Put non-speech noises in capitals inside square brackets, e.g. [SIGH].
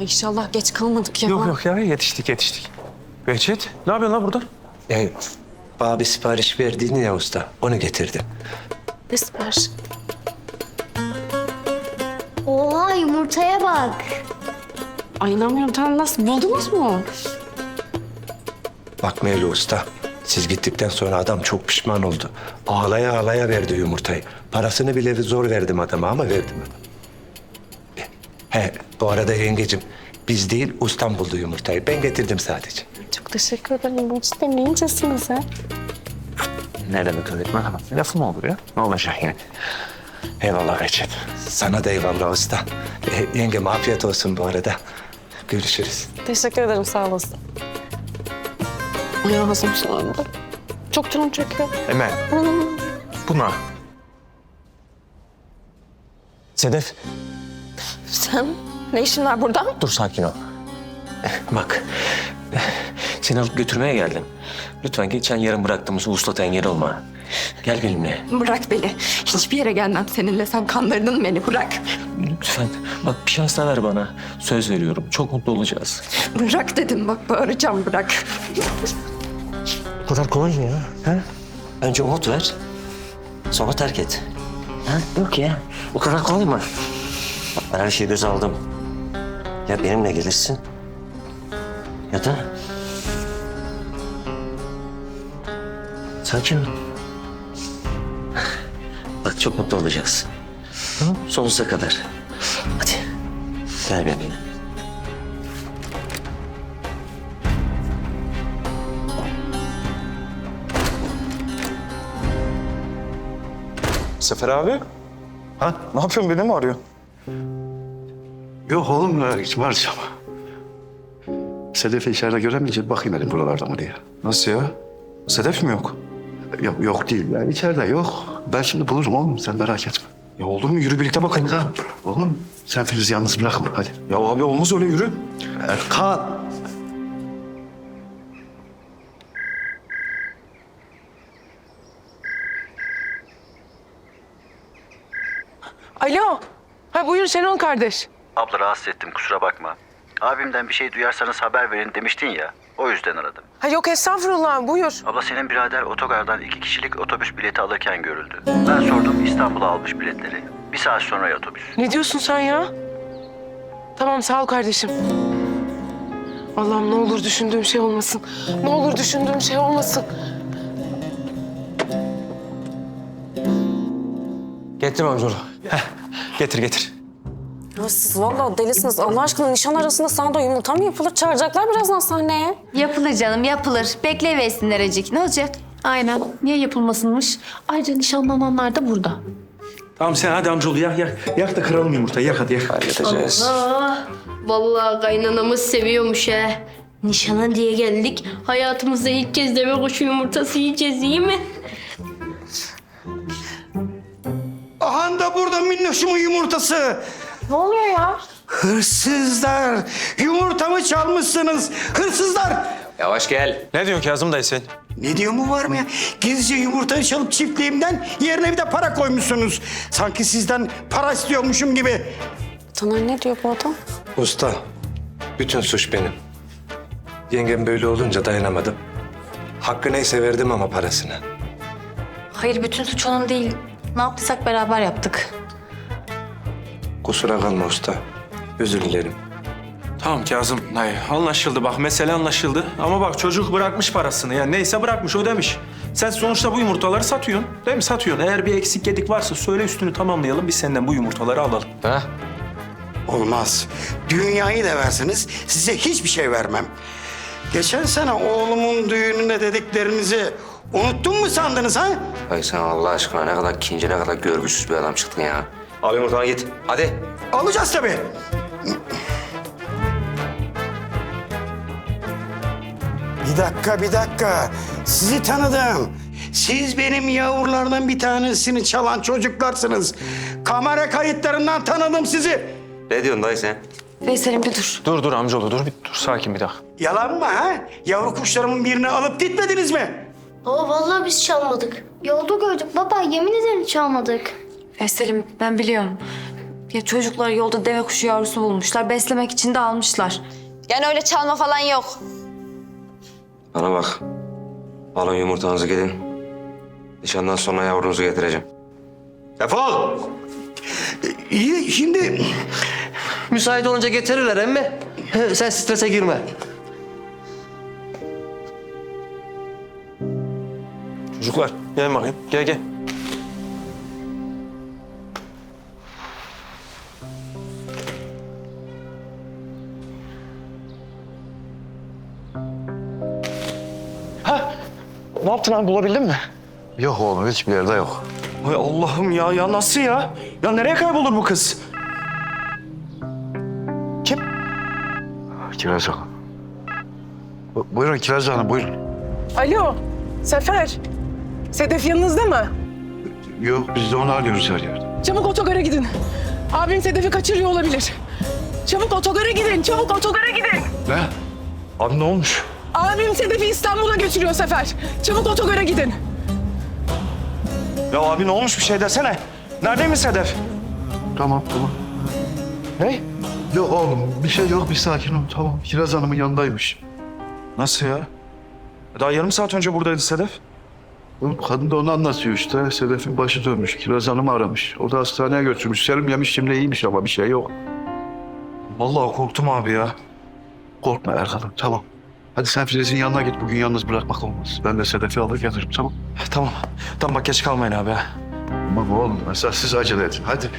İnşallah geç kalmadık ya. Yok yok ya yetiştik yetiştik. Behçet ne yapıyorsun lan burada? Yani bana bir sipariş verdiğini ya usta. Onu getirdim. Ne sipariş? Oha yumurtaya bak. Ay inanmıyorum. Tamam nasıl? Buldunuz mu? Bak Mevlu usta. Siz gittikten sonra adam çok pişman oldu. Ağlaya ağlaya verdi yumurtayı. Parasını bile zor verdim adama ama verdim ama. He bu arada yengecim biz değil ustam buldu yumurtayı. Ben getirdim sadece. Çok teşekkür ederim. Bu işte ne incesiniz ha? Ne demek öyle? Merhaba. Lafı mı olur ya? Ne olacak yani? Eyvallah Behçet. Sana da eyvallah usta. E, yengem afiyet olsun bu arada. Görüşürüz. Teşekkür ederim. Sağ olasın. Ay ağzım sulandı. Çok canım çekiyor. Emel. Buna. Sedef. Sen ne işin var burada? Dur sakin ol. Bak. Seni alıp götürmeye geldim. Lütfen geçen yarın bıraktığımız uslata engel olma. Gel benimle. Bırak beni. Hiçbir yere gelmem seninle. Sen kandırdın beni. Bırak. Lütfen. Bak bir şans daha ver bana. Söz veriyorum. Çok mutlu olacağız. Bırak dedim. Bak bağıracağım. Bırak. Bu kadar kolay mı ya? Ha? Önce umut ver. Sonra terk et. Ha? Yok ya. O kadar kolay mı? Bak ben her şeyi göze aldım. Ya benimle gelirsin ya da... Sakin ol. [LAUGHS] Bak çok mutlu olacağız. Tamam. Sonsuza kadar. Hadi. Gel benimle. Sefer abi. Ha? Ne yapıyorsun? Beni mi arıyorsun? Yok oğlum ya, hiç varacağım. Sedef'i içeride göremeyince bakayım dedim buralarda mı diye. Nasıl ya? Sedef mi yok? Yok, yok değil ya içeride yok. Ben şimdi bulurum oğlum sen merak etme. Ya olur mu? Yürü birlikte bakalım. Erkan oğlum sen Filiz'i yalnız bırakma hadi. Ya abi olmaz öyle yürü. Erkan. Alo. Ha buyur Şenol kardeş. Abla rahatsız ettim kusura bakma. Abimden bir şey duyarsanız haber verin demiştin ya. O yüzden aradım. Ha yok estağfurullah buyur. Abla senin birader otogardan iki kişilik otobüs bileti alırken görüldü. Ben sordum İstanbul'a almış biletleri. Bir saat sonra otobüs. Ne diyorsun sen ya? Tamam sağ ol kardeşim. Allah'ım ne olur düşündüğüm şey olmasın. Ne olur düşündüğüm şey olmasın. Getir amcaoğlu. Heh, getir getir. Ya siz vallahi delisiniz. Allah aşkına nişan arasında sana da yumurta mı yapılır? Çağıracaklar birazdan sahneye. Yapılır canım yapılır. Bekleyiversinler acık. Ne olacak? Aynen. Niye yapılmasınmış? Ayrıca nişanlananlar da burada. Tamam sen hadi amcaoğlu yak yak. Yak da kıralım yumurtayı. Yak hadi yak. Halledeceğiz. Aa, vallahi kaynanamız seviyormuş he. Nişana diye geldik. Hayatımızda ilk kez deve kuşu yumurtası yiyeceğiz iyi mi? Aha da burada minnoşumun yumurtası. Ne oluyor ya? Hırsızlar. Yumurtamı çalmışsınız. Hırsızlar. Yavaş gel. Ne diyorsun Kazım dayı sen? Ne diyor mu var mı ya? Gizlice yumurtayı çalıp çiftliğimden yerine bir de para koymuşsunuz. Sanki sizden para istiyormuşum gibi. Taner ne diyor bu adam? Usta bütün suç benim. Yengem böyle olunca dayanamadım. Hakkı neyse verdim ama parasını. Hayır bütün suç onun değil. Ne yaptıysak beraber yaptık. Kusura kalma usta. Özür dilerim. Tamam Kazım dayı anlaşıldı bak mesele anlaşıldı. Ama bak çocuk bırakmış parasını yani neyse bırakmış ödemiş. Sen sonuçta bu yumurtaları satıyorsun değil mi? Satıyorsun. Eğer bir eksik gedik varsa söyle üstünü tamamlayalım biz senden bu yumurtaları alalım. Ha? Olmaz. Dünyayı da verseniz size hiçbir şey vermem. Geçen sene oğlumun düğününde dediklerinizi unuttun mu sandınız ha? Ay sen Allah aşkına ne kadar kinci, ne kadar görgüsüz bir adam çıktın ya. Abi yumurtana git. Hadi. Alacağız tabii. Bir dakika, bir dakika. Sizi tanıdım. Siz benim yavrulardan bir tanesini çalan çocuklarsınız. Kamera kayıtlarından tanıdım sizi. Ne diyorsun dayı sen? Veysel'im bir dur. Dur dur amcaoğlu dur bir dur sakin bir dakika. Yalan mı ha? Yavru kuşlarımın birini alıp gitmediniz mi? Baba vallahi biz çalmadık. Yolda gördük baba yemin ederim çalmadık. Veysel'im ben biliyorum. Ya çocuklar yolda deve kuşu yavrusu bulmuşlar. Beslemek için de almışlar. Yani öyle çalma falan yok. Bana bak. Alın yumurtanızı gidin. Nişandan sonra yavrunuzu getireceğim. Defol! İyi şimdi Müsait olunca getirirler emmi. Sen strese girme. Çocuklar gelin bakayım. Gel gel. Ne yaptın abi bulabildin mi? Yok oğlum hiçbir yerde yok. Ay Allah'ım ya ya nasıl ya? Ya nereye kaybolur bu kız? Kim? Kiraz Hanım. Bu- Buyurun Kiraz Hanım buyurun. Alo, Sefer. Sedef yanınızda mı? Yok biz de onu arıyoruz her yerde. Çabuk otogara gidin. Abim Sedef'i kaçırıyor olabilir. Çabuk otogara gidin, çabuk otogara gidin. Ne? Abi ne olmuş? Abim Sedef'i İstanbul'a götürüyor Sefer. Çabuk otogara gidin. Ya abi ne olmuş bir şey desene. Neredeymiş Sedef? Tamam tamam. Ne? Yok oğlum bir şey yok bir sakin ol tamam. Kiraz Hanım'ın yanındaymış. Nasıl ya? Daha yarım saat önce buradaydı Sedef. Kadın da onu anlatıyor işte. Sedef'in başı dönmüş. Kiraz Hanım'ı aramış. O da hastaneye götürmüş. Serum yemiş şimdi iyiymiş ama bir şey yok. Vallahi korktum abi ya. Korkma Erkan'ım tamam. Hadi sen Filiz'in yanına git. Bugün yalnız bırakmak olmaz. Ben de Sedef'i alır getiririm tamam. Tamam. Tamam bak geç kalmayın abi. Tamam oğlum. Mesela siz acele edin. Hadi.